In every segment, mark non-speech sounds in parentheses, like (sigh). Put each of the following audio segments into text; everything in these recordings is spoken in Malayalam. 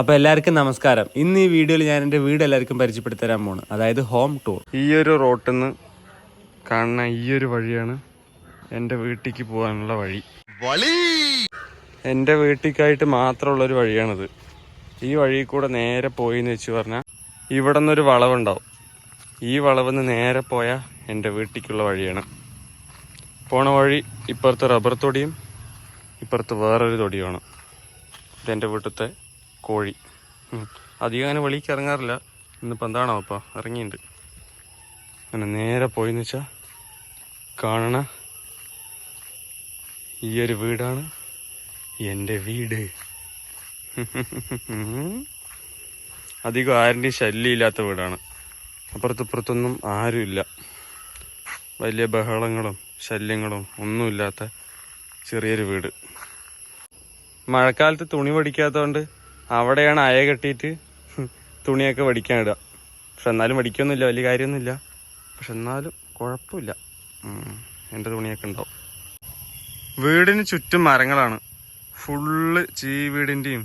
അപ്പോൾ എല്ലാവർക്കും നമസ്കാരം. ഇന്ന് ഈ വീഡിയോയിൽ ഞാൻ എന്റെ വീട് എല്ലാവർക്കും പരിചയപ്പെടുത്തരാൻ പോണ്. അതായത് ഹോം ടൂർ ഈ ഒരു റോട്ടിൽ നിന്ന് കാണുന്ന ഈ ഒരു വഴിയാണ് എന്റെ വീട്ടിലേക്ക് പോകാനുള്ള വഴി. വഴി! എന്റെ വീട്ടിലേക്കായിട്ട് മാത്രമുള്ളൊരു വഴിയാണിത്. ഈ വഴി കൂടെ നേരെ പോയി എന്ന് വെച്ച് പറഞ്ഞാൽ ഇവിടെ നിന്നൊരു വളവുണ്ടാവും. ഈ വളവിൽ നിന്ന് നേരെ പോയാൽ എന്റെ വീട്ടിലേക്കുള്ള വഴിയാണ്. പോണ വഴി ഇപ്പുറത്ത് റബ്ബർ തൊടിയും ഇപ്പുറത്ത് വേറൊരു തൊടിയുമാണ്. ഇതെന്റെ വീട്ടിലത്തെ കോഴി. അധികം അങ്ങനെ വെളിക്ക് ഇറങ്ങാറില്ല. ഇന്നിപ്പോൾ എന്താണോ അപ്പോൾ ഇറങ്ങിയിട്ടുണ്ട് അങ്ങനെ നേരെ പോയെന്ന് വെച്ചാൽ കാണണ ഈ ഒരു വീടാണ് എന്റെ വീട്. (laughs) അധികം ആരുടെയും ശല്യമില്ലാത്ത വീടാണ്. അപ്പുറത്തിപ്പുറത്തൊന്നും ആരുമില്ല. വലിയ ബഹളങ്ങളും ശല്യങ്ങളും ഒന്നുമില്ലാത്ത ചെറിയൊരു വീട്. മഴക്കാലത്ത് തുണി പഠിക്കാത്തതുകൊണ്ട് അവിടെയാണ് അയ കെട്ടിയിട്ട് തുണിയൊക്കെ വടിക്കാൻ ഇടുക. പക്ഷെ എന്നാലും വടിക്കൊന്നുമില്ല വലിയ കാര്യമൊന്നുമില്ല. പക്ഷെ എന്നാലും കുഴപ്പമില്ല. എന്റെ തുണിയൊക്കെ ഉണ്ടാവും. വീടിന് ചുറ്റും മരങ്ങളാണ്. ഫുള്ള് ചീവീടിന്റെയും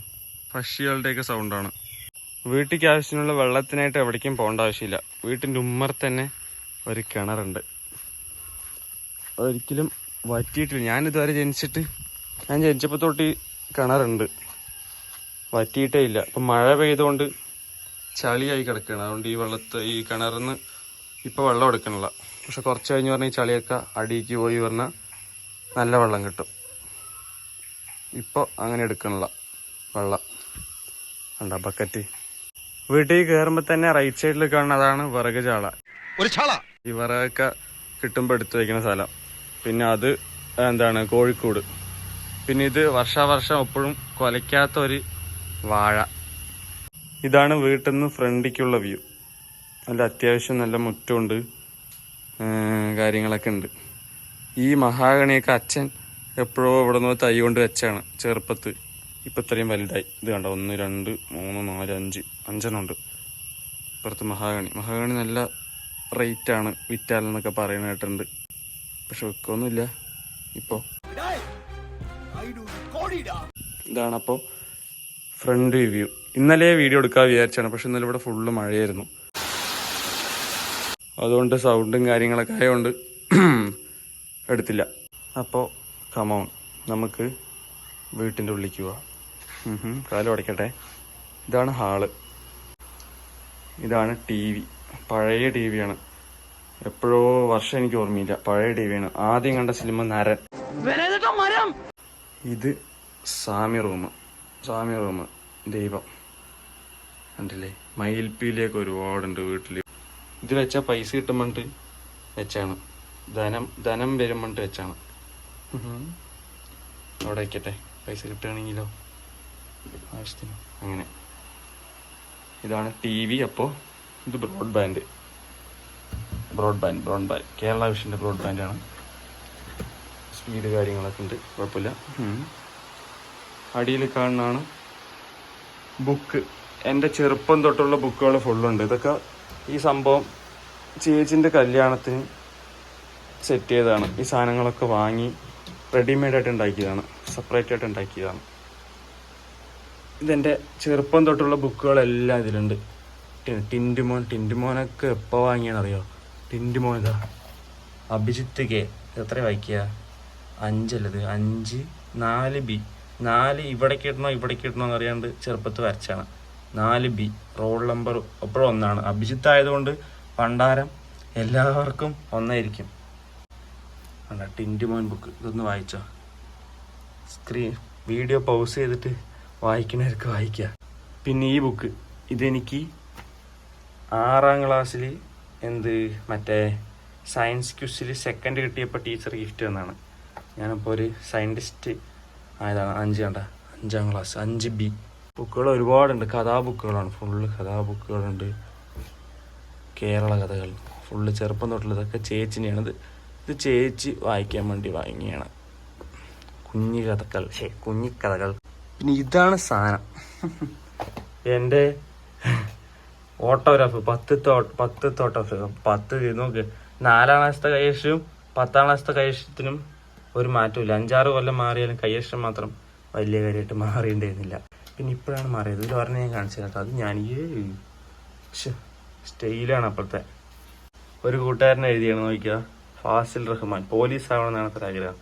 പക്ഷികളുടെയൊക്കെ സൗണ്ടാണ് വീട്ടിലേക്ക് ആവശ്യത്തിനുള്ള വെള്ളത്തിനായിട്ട് എവിടേക്കും പോകേണ്ട ആവശ്യമില്ല. വീട്ടിന്റെ ഉമ്മർ തന്നെ ഒരു കിണറുണ്ട്. ഒരിക്കലും വറ്റിയിട്ടില്ല. ഞാൻ ഇതുവരെ ജനിച്ചിട്ട് ഞാൻ ജനിച്ചപ്പോൾ തൊട്ട് കിണറുണ്ട്. വറ്റിയിട്ടേ ഇല്ല. ഇപ്പം മഴ പെയ്തുകൊണ്ട് ചളിയായി കിടക്കുകയാണ് അതുകൊണ്ട് ഈ വെള്ളത്ത് ഈ കിണറിന്ന് ഇപ്പോൾ വെള്ളം എടുക്കണില്ല. പക്ഷെ കുറച്ച് കഴിഞ്ഞ് പറഞ്ഞാൽ ഈ ചളിയൊക്കെ അടിയിക്ക് പോയി പറഞ്ഞാൽ നല്ല വെള്ളം കിട്ടും. ഇപ്പോൾ അങ്ങനെ എടുക്കണില്ല വെള്ളം. ഉണ്ടാ ബക്കറ്റ് വീട്ടിൽ കയറുമ്പോൾ തന്നെ റൈറ്റ് സൈഡിൽ കാണുന്ന അതാണ് വിറക് ചാള. ഒരു ചാള? ഈ വിറകൊക്കെ കിട്ടുമ്പോൾ എടുത്തു വയ്ക്കുന്ന സ്ഥലം. പിന്നെ അത് എന്താണ്? കോഴിക്കോട്. പിന്നെ ഇത് വർഷാവർഷം എപ്പോഴും കൊലയ്ക്കാത്ത ഒരു വാഴ. ഇതാണ് വീട്ടിൽ നിന്ന് ഫ്രണ്ടിക്കുള്ള വ്യൂ. നല്ല അത്യാവശ്യം നല്ല മുറ്റമുണ്ട് കാര്യങ്ങളൊക്കെ ഉണ്ട്. ഈ മഹാഗണിയൊക്കെ അച്ഛൻ എപ്പോഴോ ഇവിടെ നിന്ന് തൈ കൊണ്ട് വെച്ചാണ് ചെറുപ്പത്ത്. ഇപ്പം ഇത്രയും വലുതായി. ഇത് കണ്ടോ? ഒന്ന് രണ്ട് മൂന്ന് നാല് അഞ്ച്. അഞ്ചെണ്ണം ഉണ്ട്. ഇപ്പുറത്ത് മഹാഗണി. മഹാഗണി നല്ല റേറ്റാണ് വിറ്റാലെന്നൊക്കെ പറയുന്ന കേട്ടിട്ടുണ്ട്. പക്ഷെ വെക്കൊന്നുമില്ല ഇപ്പോൾ ഇതാണ് അപ്പോൾ ഫ്രണ്ട് വ്യൂ ഇന്നലെ വീഡിയോ എടുക്കാൻ വിചാരിച്ചാണ് പക്ഷെ ഇന്നലെ ഇവിടെ ഫുള്ള് മഴയായിരുന്നു. അതുകൊണ്ട് സൗണ്ടും കാര്യങ്ങളൊക്കെ ആയതുകൊണ്ട് (clears throat) എടുത്തില്ല. അപ്പോൾ കമോൺ നമുക്ക് വീട്ടിന്റെ ഉള്ളിലേക്ക് പോവാം. കാലം അടയ്ക്കട്ടെ ഇതാണ് ഹാൾ. ഇതാണ് ടി വി. പഴയ ടി വിയാണ് എപ്പോഴോ വർഷം എനിക്ക് ഓർമ്മയില്ല. പഴയ ടി വിയാണ് ആദ്യം കണ്ട സിനിമ നരൻ. ഇത് സാമി റൂം. സാമി റൂം ദൈവം. കണ്ടില്ലേ? മയിൽപ്പീലിയൊക്കെ ഒരുപാടുണ്ട് വീട്ടിൽ ഇത് വെച്ചാൽ പൈസ കിട്ടുമ്പോണ്ട് വെച്ചാണ്. ധനം ധനം വരുമ്പോണ്ട് വെച്ചാണ്. അവിടെ വയ്ക്കട്ടെ പൈസ കിട്ടുകയാണെങ്കിലോ? ആവശ്യത്തിന്. അങ്ങനെ. ഇതാണ് ടി വി അപ്പോൾ ഇത് ബ്രോഡ്ബാൻഡ്. Broadband broadband. കേരള വിഷന്റെ ബ്രോഡ്ബാൻഡാണ്. സ്പീഡ് കാര്യങ്ങളൊക്കെ ഉണ്ട്. കുഴപ്പമില്ല. അടിയിൽ കാണുന്നതാണ് ബുക്ക്. എന്റെ ചെറുപ്പം തൊട്ടുള്ള ബുക്കുകൾ ഫുള്ളുണ്ട്. ഇതൊക്കെ ഈ സംഭവം ചേച്ചിന്റെ കല്യാണത്തിന് സെറ്റ് ചെയ്തതാണ്. ഈ സാധനങ്ങളൊക്കെ വാങ്ങി റെഡിമെയ്ഡായിട്ട് ഉണ്ടാക്കിയതാണ്. സെപ്പറേറ്റ് ആയിട്ട് ഉണ്ടാക്കിയതാണ്. ഇതെന്റെ ചെറുപ്പം തൊട്ടുള്ള ബുക്കുകളെല്ലാം ഇതിലുണ്ട്. ടിന്റുമോൻ ടിന്റുമോനൊക്കെ എപ്പോൾ വാങ്ങിയാണെന്നറിയോ ടിന്റുമോൻ ഇതാ. അഭിജിത്ത് കെ. എത്ര വായിക്കുക? അഞ്ചല്ലത് അഞ്ച് നാല് ബി. നാല് ഇവിടേക്ക് ഇടണോ ഇവിടേക്ക് ഇടണോ എന്ന് അറിയാണ്ട് ചെറുപ്പത്ത് വരച്ചാണ്. നാല് ബി റോൾ നമ്പർ എപ്പോഴും ഒന്നാണ്. അഭിജിത്ത് ആയതുകൊണ്ട് പണ്ടാരം എല്ലാവർക്കും ഒന്നായിരിക്കും. അല്ല ടിന്റുമോൻ ബുക്ക് ഇതൊന്ന് വായിച്ചോ. സ്ക്രീൻ വീഡിയോ പൗസ് ചെയ്തിട്ട് വായിക്കണവർക്ക് വായിക്കുക പിന്നെ ഈ ബുക്ക് ഇതെനിക്ക് ആറാം ക്ലാസ്സിൽ എന്ത് മറ്റേ സയൻസ് ക്യൂസിൽ സെക്കൻഡ് കിട്ടിയപ്പോൾ ടീച്ചർ ഗിഫ്റ്റ് തന്നാണ്. ഞാനിപ്പോൾ ഒരു സയന്റിസ്റ്റ് ആയതാണ് അഞ്ച് കണ്ട. അഞ്ചാം ക്ലാസ് അഞ്ച് ബി ബുക്കുകൾ ഒരുപാടുണ്ട്. കഥാ ബുക്കുകളാണ് ഫുള്ള് കഥാ ബുക്കുകളുണ്ട് കേരള കഥകൾ. ഫുള്ള് ചെറുപ്പം തൊട്ടുള്ള ഇതൊക്കെ ചേച്ചിനെയാണ്. ഇത് ചേച്ചി വായിക്കാൻ വേണ്ടി വാങ്ങിയാണ്. കുഞ്ഞു കഥകൾ. കുഞ്ഞി കഥകൾ. പിന്നെ ഇതാണ് സാധനം. എന്റെ ഓട്ടോഗ്രാഫ് പത്ത് പത്ത് ഓട്ടോഗ്രാഫ് പത്ത് ഇത് നോക്ക്. നാലാം ക്ലാസ്സത്തെ കൈയക്ഷരവും പത്താം ക്ലാസ്സത്തെ കൈയക്ഷരത്തിനും ഒരു മാറ്റമില്ല അഞ്ചാറ് കൊല്ലം മാറിയാലും കൈയക്ഷരം മാത്രം വലിയ കാര്യമായിട്ട് മാറിയിട്ടുണ്ടായിരുന്നില്ല പിന്നെ ഇപ്പോഴാണ് മാറിയത്. ഇത് പറഞ്ഞ് ഞാൻ കാണിച്ചു കേട്ടോ അത് ഞാൻ ഈ സ്റ്റൈലാണ് അപ്പോഴത്തെ. ഒരു കൂട്ടുകാരൻ എഴുതിയാണ് നോക്കിയാ ഫാസിൽ റഹ്മാൻ. പോലീസ് ആവണമെന്നാണ് അത്ര ആഗ്രഹം.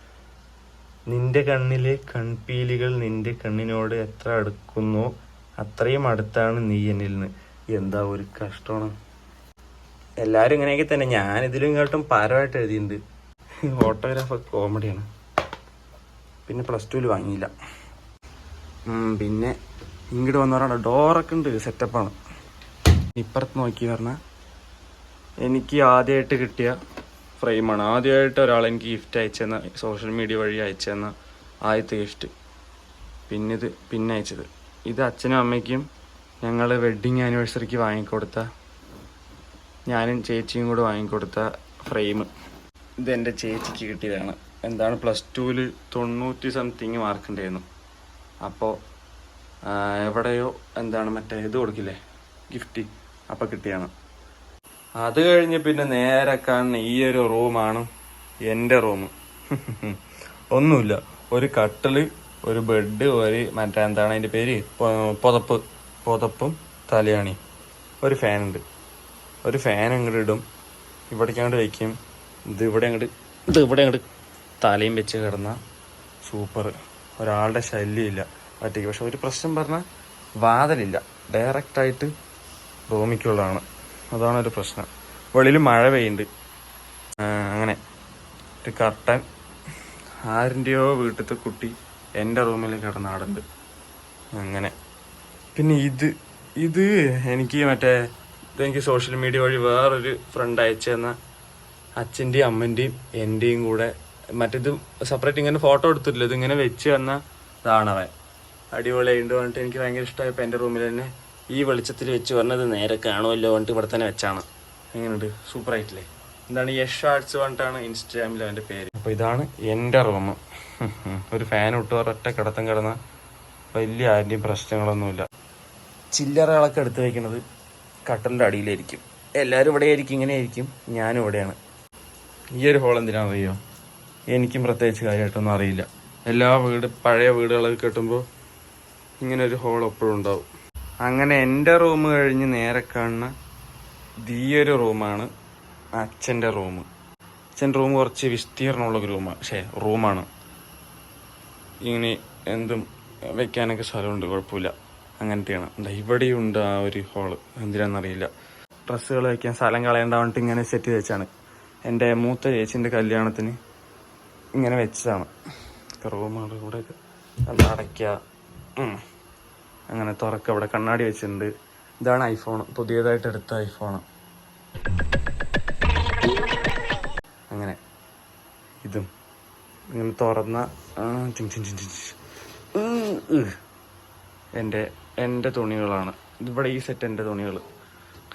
നിന്റെ കണ്ണിലെ കൺപീലികൾ നിന്റെ കണ്ണിനോട് എത്ര അടുക്കുന്നു അത്രയും അടുത്താണ് നീ എന്നിൽ നിന്ന്. എന്താ ഒരു കഷ്ടമാണ്. എല്ലാവരും ഇങ്ങനെയൊക്കെ തന്നെ. ഞാൻ ഇതിലും കേട്ടും പാരമായിട്ട് എഴുതിയിട്ടുണ്ട്. ഓട്ടോഗ്രാഫ് കോമഡിയാണ്. പിന്നെ പ്ലസ് ടുവിൽ വാങ്ങിയില്ല. പിന്നെ ഇങ്ങോട്ട് വന്നവരാണ് ഡോറൊക്കെ ഉണ്ട് സെറ്റപ്പാണ് ഇപ്പുറത്ത് നോക്കി പറഞ്ഞാൽ എനിക്ക് ആദ്യമായിട്ട് കിട്ടിയ ഫ്രെയിമാണ് ആദ്യമായിട്ട് ഒരാൾ എനിക്ക് ഗിഫ്റ്റ് അയച്ചെന്ന സോഷ്യൽ മീഡിയ വഴി അയച്ചെന്ന ആദ്യത്തെ ഗിഫ്റ്റ് പിന്നെ ഇത് പിന്നെ അയച്ചത്. ഇത് അച്ഛനും അമ്മയ്ക്കും ഞങ്ങൾ വെഡ്ഡിങ് ആനിവേഴ്സറിക്ക് വാങ്ങിക്കൊടുത്ത ഞാനും ചേച്ചിയും കൂടെ വാങ്ങിക്കൊടുത്ത ഫ്രെയിം ഇത് എന്റെ ചേച്ചിക്ക് കിട്ടിയതാണ്. എന്താണ് പ്ലസ് ടുവിൽ തൊണ്ണൂറ്റി സംതിങ് മാർക്ക് ഉണ്ടായിരുന്നു. അപ്പോൾ എവിടെയോ എന്താണ് മറ്റേ ഇത് കൊടുക്കില്ലേ? ഗിഫ്റ്റ് അപ്പോൾ കിട്ടിയാണ്. അത് കഴിഞ്ഞ് പിന്നെ നേരെ കാണുന്ന ഈ ഒരു റൂമാണ് എന്റെ റൂം ഒന്നുമില്ല. ഒരു കട്ടിൽ ഒരു ബെഡ് ഒരു മറ്റേ എന്താണ് അതിന്റെ പേര്? പുതപ്പ് പുതപ്പും തലയാണി ഒരു ഫാനുണ്ട് ഒരു ഫാൻ അങ്ങോട്ട് ഇടും. ഇവിടേക്ക് അങ്ങോട്ട് വയ്ക്കും ഇത് ഇവിടെ അങ്ങോട്ട് ഇത് ഇവിടെ അങ്ങോട്ട് തലയും വെച്ച് കിടന്ന സൂപ്പർ ഒരാളുടെ ശല്യമില്ല ഒറ്റയ്ക്ക്. പക്ഷെ ഒരു പ്രശ്നം പറഞ്ഞാൽ വാതലില്ല. ഡയറക്റ്റായിട്ട് റൂമിക്കുള്ളതാണ്. അതാണ് ഒരു പ്രശ്നം. വെളിയിൽ മഴ പെയ്യുന്നുണ്ട്. അങ്ങനെ ഒരു കർട്ടൻ ആരിന്റെയോ വീട്ടിലത്തെ കുട്ടി എന്റെ റൂമിൽ കിടന്നാടുണ്ട് അങ്ങനെ. പിന്നെ ഇത് ഇത് എനിക്ക് മറ്റേ ഇതെനിക്ക് സോഷ്യൽ മീഡിയ വഴി വേറൊരു ഫ്രണ്ട് അയച്ചു തന്ന അച്ഛന്റെയും അമ്മന്റെയും എന്റെയും കൂടെ മറ്റേത് സെപ്പറേറ്റ് ഇങ്ങനെ ഫോട്ടോ എടുത്തിട്ടില്ല. ഇതിങ്ങനെ വെച്ച് തന്ന ഇതാണവൻ അടിപൊളിയായിട്ട് പറഞ്ഞിട്ട് എനിക്ക് ഭയങ്കര ഇഷ്ടമായപ്പോൾ എന്റെ റൂമിൽ തന്നെ ഈ വെളിച്ചത്തിൽ വെച്ച് പറഞ്ഞത് നേരെ കാണുമല്ലോ പറഞ്ഞിട്ട് ഇവിടെ തന്നെ വെച്ചാണ്. എങ്ങനെയുണ്ട്? സൂപ്പർ ആയിട്ടില്ലേ? എന്താണ് യഷ് ആർട്സ് പറഞ്ഞിട്ടാണ് ഇൻസ്റ്റാഗ്രാമിൽ അവന്റെ പേര്. അപ്പോൾ ഇതാണ് എന്റെ റൂം (laughs) ഒരു ഫാൻ ഇട്ട് ഒരൊറ്റ കിടത്തം കിടന്ന വലിയ ആരുടെയും പ്രശ്നങ്ങളൊന്നുമില്ല. ചില്ലറകളൊക്കെ എടുത്ത് വയ്ക്കുന്നത് കട്ടലിന്റെ അടിയിലായിരിക്കും. എല്ലാവരും ഇവിടെ ആയിരിക്കും ഇങ്ങനെ ആയിരിക്കും. ഞാനും ഇവിടെയാണ്. ഈ ഒരു ഹോൾ എന്തിനാണെന്നറിയോ? എനിക്കും പ്രത്യേകിച്ച് കാര്യമായിട്ടൊന്നും അറിയില്ല. എല്ലാ വീട് പഴയ വീടുകളൊക്കെ കെട്ടുമ്പോൾ ഇങ്ങനെ ഒരു ഹോൾ എപ്പോഴും ഉണ്ടാവും. അങ്ങനെ എന്റെ റൂം കഴിഞ്ഞ് നേരെ കാണുന്ന ദീയൊരു റൂമാണ് അച്ഛന്റെ റൂം അച്ഛന്റെ റൂം കുറച്ച് വിസ്തീർണമുള്ള റൂമാണ് പക്ഷേ റൂമാണ് ഇങ്ങനെ എന്തും വെക്കാനൊക്കെ സ്ഥലമുണ്ട് കുഴപ്പമില്ല. അങ്ങനത്തെയാണ്. ഇവിടെയുണ്ട് ആ ഒരു ഹോൾ എന്തിനാണെന്നറിയില്ല. ഡ്രസ്സുകൾ വയ്ക്കാൻ സ്ഥലം കളയേണ്ട പറഞ്ഞിട്ട് ഇങ്ങനെ സെറ്റ് ചെയ്ത് വെച്ചാണ്. എന്റെ മൂത്ത ചേച്ചിന്റെ കല്യാണത്തിന് ഇങ്ങനെ വെച്ചതാണ്. കറുവമാട് കൂടെ നല്ല അടയ്ക്കുക അങ്ങനെ തുറക്ക ഇവിടെ കണ്ണാടി വെച്ചിട്ടുണ്ട്. ഇതാണ് ഐഫോൺ പുതിയതായിട്ട് എടുത്ത ഐഫോൺ അങ്ങനെ. ഇതും. ഇങ്ങനെ തുറന്ന. എന്റെ എന്റെ തുണികളാണ്. ഇവിടെ ഈ സെറ്റ് എന്റെ തുണികൾ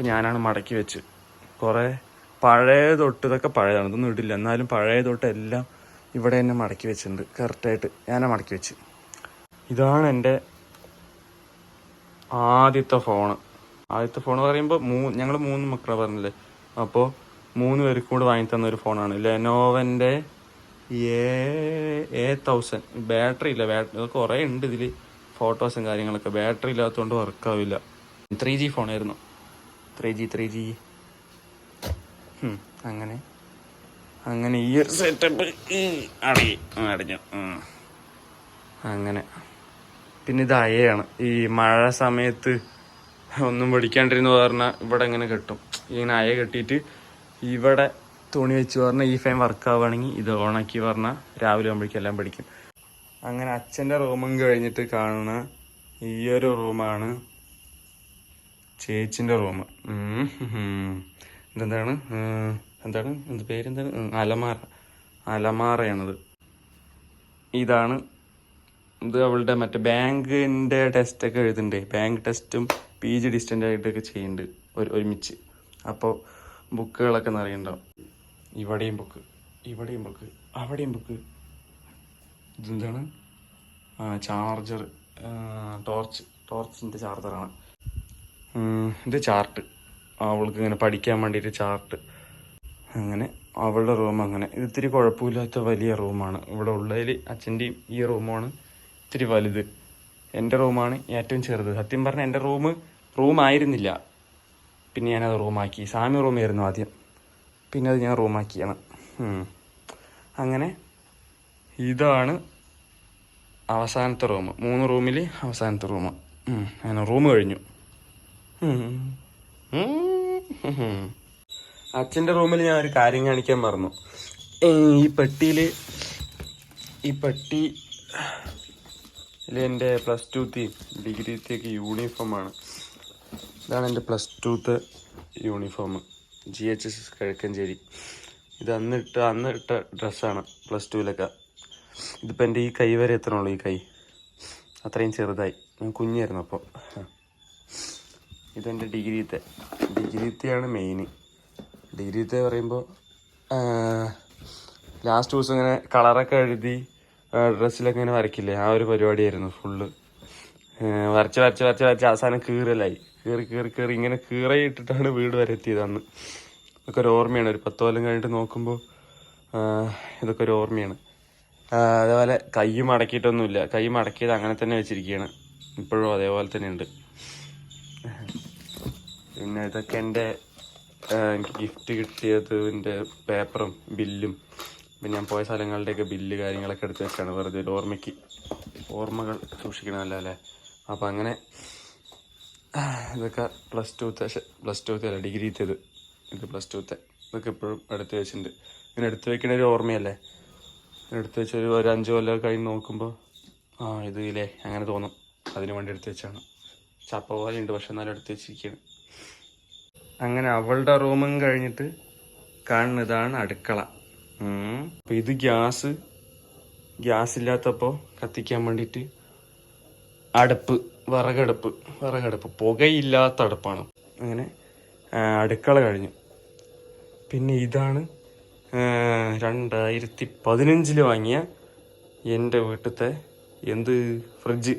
ഞാനാണ് മടക്കി വെച്ച്. കുറേ പഴയ തൊട്ട് ഇതൊക്കെ പഴയതാണ്. ഇതൊന്നും ഇടില്ല. എന്നാലും പഴയ തൊട്ട് എല്ലാം ഇവിടെ തന്നെ മടക്കി വെച്ചിട്ടുണ്ട്. കറക്റ്റായിട്ട് ഞാനാ മടക്കി വെച്ച്. ഇതാണ് എന്റെ ആദ്യത്തെ ഫോണ് ആദ്യത്തെ ഫോൺ എന്ന് പറയുമ്പോൾ മൂന്ന് ഞങ്ങൾ മൂന്ന് മക്കളെ പറഞ്ഞില്ലേ? അപ്പോൾ മൂന്ന് പേർക്ക് കൂടെ വാങ്ങി തന്ന ഒരു ഫോണാണ് ലെനോവന്റെ എ എ തൗസൻഡ് ബാറ്ററി ഇല്ല. ബാറ്ററി കുറേ ഉണ്ട് ഇതിൽ ഫോട്ടോസും കാര്യങ്ങളൊക്കെ. ബാറ്ററി ഇല്ലാത്തതുകൊണ്ട് വർക്കാവില്ല ത്രീ ജി ഫോണായിരുന്നു ത്രീ ജി ത്രീ ജി അങ്ങനെ. അങ്ങനെ ഈ ഒരു സെറ്റപ്പ് അടി അടിഞ്ഞു. അങ്ങനെ. പിന്നെ ഇത് അയയാണ്. ഈ മഴ സമയത്ത് ഒന്നും പിടിക്കാണ്ടിരുന്നു പറഞ്ഞാൽ ഇവിടെ ഇങ്ങനെ കെട്ടും. ഇങ്ങനെ അയ കെട്ടിയിട്ട് ഇവിടെ തുണി വെച്ച് പറഞ്ഞാൽ ഈ ഫാൻ വർക്ക് ആവുകയാണെങ്കിൽ ഇത് ഓണാക്കി പറഞ്ഞാൽ രാവിലെ ആകുമ്പോഴേക്കും എല്ലാം പിടിക്കും. അങ്ങനെ അച്ഛന്റെ റൂമും കഴിഞ്ഞിട്ട് കാണുന്ന ഈ ഒരു റൂമാണ് ചേച്ചിന്റെ റൂം ഇതെന്താണ് എന്താണ്? എന്ത് പേരെന്താണ്? അലമാറ അലമാറയാണത് ഇതാണ് ഇത് അവളുടെ മറ്റേ ബാങ്കിന്റെ ടെസ്റ്റൊക്കെ എഴുതുന്നുണ്ട് ബാങ്ക് ടെസ്റ്റും പി ജി ഡിസ്റ്റന്റ് ആയിട്ടൊക്കെ ചെയ്യുന്നുണ്ട് ഒരു ഒരുമിച്ച്. അപ്പോൾ ബുക്കുകളൊക്കെ നിറയുണ്ടാവും. ഇവിടെയും ബുക്ക് ഇവിടെയും ബുക്ക് അവിടെയും ബുക്ക്. ഇതെന്താണ്? ചാർജർ ടോർച്ച് ടോർച്ചിന്റെ ചാർജറാണ് ഇത് ചാർട്ട് അവൾക്ക് ഇങ്ങനെ പഠിക്കാൻ വേണ്ടിയിട്ട് ചാർട്ട് അങ്ങനെ അവളുടെ റൂം അങ്ങനെ. ഇത് ഇത്തിരി കുഴപ്പമില്ലാത്ത വലിയ റൂമാണ് ഇവിടെ ഉള്ളതിൽ അച്ഛന്റെയും ഈ റൂമാണ് ഇത്തിരി വലുത്. എന്റെ റൂമാണ് ഏറ്റവും ചെറുത്. സത്യം പറഞ്ഞാൽ എന്റെ റൂം റൂം ആയിരുന്നില്ല. പിന്നെ ഞാനത് റൂമാക്കി സാമി റൂമായിരുന്നു ആദ്യം. പിന്നെ അത് ഞാൻ റൂമാക്കിയാണ്. അങ്ങനെ ഇതാണ് അവസാനത്തെ റൂം മൂന്ന് റൂമിൽ അവസാനത്തെ റൂം അങ്ങനെ റൂം കഴിഞ്ഞു. അച്ഛന്റെ റൂമിൽ ഞാൻ ഒരു കാര്യം കാണിക്കാൻ മറന്നു. ഈ പെട്ടിയിൽ ഈ പെട്ടി എന്റെ പ്ലസ് ടുത്തെയും ഡിഗ്രിത്തെയൊക്കെ യൂണിഫോമാണ് ഇതാണ് എന്റെ plus ടുത്തെ uniform G H S Kizhakkanchery ഇത് അന്ന് ഇട്ട അന്ന് ഇട്ട ഡ്രസ്സാണ് പ്ലസ് ടുവിലൊക്കെ ഇതിപ്പോൾ എന്റെ ഈ കൈ വരെ എത്തണുള്ളൂ ഈ കൈ? അത്രയും ചെറുതായി. ഞാൻ കുഞ്ഞായിരുന്നു അപ്പോൾ ഇതെന്റെ ഡിഗ്രിത്തെ. ഡിഗ്രിത്തെയാണ് മെയിൻ ഡിഗ്രിത്തെ പറയുമ്പോൾ ലാസ്റ്റ് ദിവസം ഇങ്ങനെ കളറൊക്കെ എഴുതി ഡ്രസ്സിലൊക്കെ ഇങ്ങനെ വരയ്ക്കില്ലേ? ആ ഒരു പരിപാടിയായിരുന്നു ഫുള്ള്. വരച്ച് വരച്ച് വരച്ച് വരച്ച് അവസാനം കീറലായി. കീറി കീറി കീറി ഇങ്ങനെ കീറയിട്ടിട്ടാണ് വീട് വരെ എത്തിയത് അന്ന്. ഇതൊക്കെ ഒരു ഓർമ്മയാണ്. ഒരു പത്ത് കൊല്ലം കഴിഞ്ഞിട്ട് നോക്കുമ്പോൾ ഇതൊക്കെ ഒരു ഓർമ്മയാണ്. അതേപോലെ കൈ മടക്കിയിട്ടൊന്നുമില്ല കൈ മടക്കിയത് അങ്ങനെ തന്നെ വെച്ചിരിക്കുകയാണ് ഇപ്പോഴും അതേപോലെ തന്നെ ഉണ്ട്. പിന്നെ ഇതൊക്കെ എന്റെ എനിക്ക് ഗിഫ്റ്റ് കിട്ടിയതിന്റെ പേപ്പറും ബില്ലും പിന്നെ ഞാൻ പോയ സ്ഥലങ്ങളുടെയൊക്കെ ബില്ല് കാര്യങ്ങളൊക്കെ എടുത്ത് വെച്ചാണ് വെറുതെ ഓർമ്മയ്ക്ക്. ഓർമ്മകൾ സൂക്ഷിക്കണമല്ലോ അല്ലേ? അപ്പം അങ്ങനെ ഇതൊക്കെ പ്ലസ് ടുത്തെ പ്ലസ് ടുത്തെ അല്ല ഡിഗ്രിത്തേത് ഇത് പ്ലസ് ടുത്തെ ഇതൊക്കെ എപ്പോഴും എടുത്ത് വെച്ചിട്ടുണ്ട്. ഇങ്ങനെ എടുത്ത് വെക്കണ ഒരു ഓർമ്മയല്ലേ? എടുത്ത് വെച്ച ഒരു ഒരു അഞ്ച് കൊല്ലം കഴിഞ്ഞ് നോക്കുമ്പോൾ ആ ഇത് ഇല്ലേ? അങ്ങനെ തോന്നും. അതിന് വേണ്ടി എടുത്ത് വെച്ചാണ്. ചപ്പ പോലെ ഉണ്ട് പക്ഷെ എന്നാലും എടുത്ത് വെച്ചിരിക്കുകയാണ്. അങ്ങനെ അവളുടെ റൂമും കഴിഞ്ഞിട്ട് കാണുന്നതാണ് അടുക്കള. അപ്പം ഇത് ഗ്യാസ്. ഗ്യാസ് ഇല്ലാത്തപ്പോൾ കത്തിക്കാൻ വേണ്ടിയിട്ട് അടുപ്പ് വിറകടുപ്പ് വിറകടുപ്പ്. പുകയില്ലാത്ത അടുപ്പാണ്. അങ്ങനെ അടുക്കള കഴിഞ്ഞു. പിന്നെ ഇതാണ് രണ്ടായിരത്തി പതിനഞ്ചിൽ വാങ്ങിയ എന്റെ വീട്ടിലത്തെ എന്ത് ഫ്രിഡ്ജ്.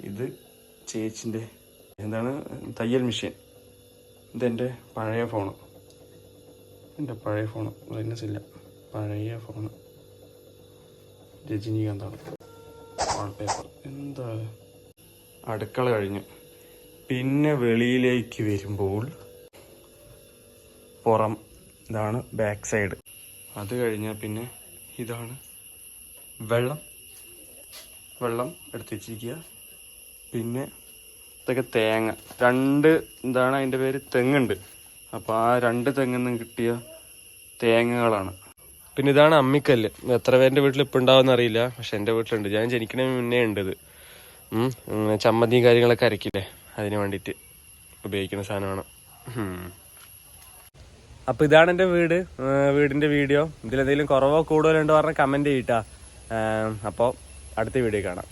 ഇത് ചേച്ചിന്റെ എന്താണ് തയ്യൽ മെഷീൻ. ഇതെന്റെ പഴയ ഫോണ്. എന്റെ പഴയ ഫോണ്. ബ്രൈറ്റ്നസ് ഇല്ല. പഴയ ഫോണ്. രജനീകാന്താണ്. വാൾപേപ്പർ എന്താ? അടുക്കള കഴിഞ്ഞ്. പിന്നെ വെളിയിലേക്ക് വരുമ്പോൾ പുറം ഇതാണ് ബാക്ക് സൈഡ് അത് കഴിഞ്ഞാൽ പിന്നെ ഇതാണ് വെള്ളം. വെള്ളം എടുത്ത് വെച്ചിരിക്കുക. പിന്നെ ഇതൊക്കെ തേങ്ങ. രണ്ട് എന്താണ് അതിന്റെ പേര്? തെങ്ങുണ്ട്. അപ്പോൾ ആ രണ്ട് തെങ്ങിൽ നിന്ന് കിട്ടിയ തേങ്ങകളാണ്. പിന്നെ ഇതാണ് അമ്മിക്കല്ല്. എത്ര പേരുടെ വീട്ടിൽ ഇപ്പം ഉണ്ടാവുമെന്ന് അറിയില്ല. പക്ഷെ എന്റെ വീട്ടിലുണ്ട്. ഞാൻ ജനിക്കണ മുന്നേ ഉണ്ട് ഇത്. ചമ്മന്തിയും കാര്യങ്ങളൊക്കെ അരക്കില്ലേ? അതിന് വേണ്ടിയിട്ട് ഉപയോഗിക്കുന്ന സാധനമാണ്. അപ്പം അപ്പോൾ ഇതാണ് എന്റെ വീട്. വീടിന്റെ വീഡിയോ. ഇതിലെന്തെങ്കിലും കുറവോ കൂടുതലോ ഉണ്ടോ പറഞ്ഞാൽ കമന്റ് ചെയ്യട്ടാ അപ്പോൾ അടുത്ത വീഡിയോ കാണാം.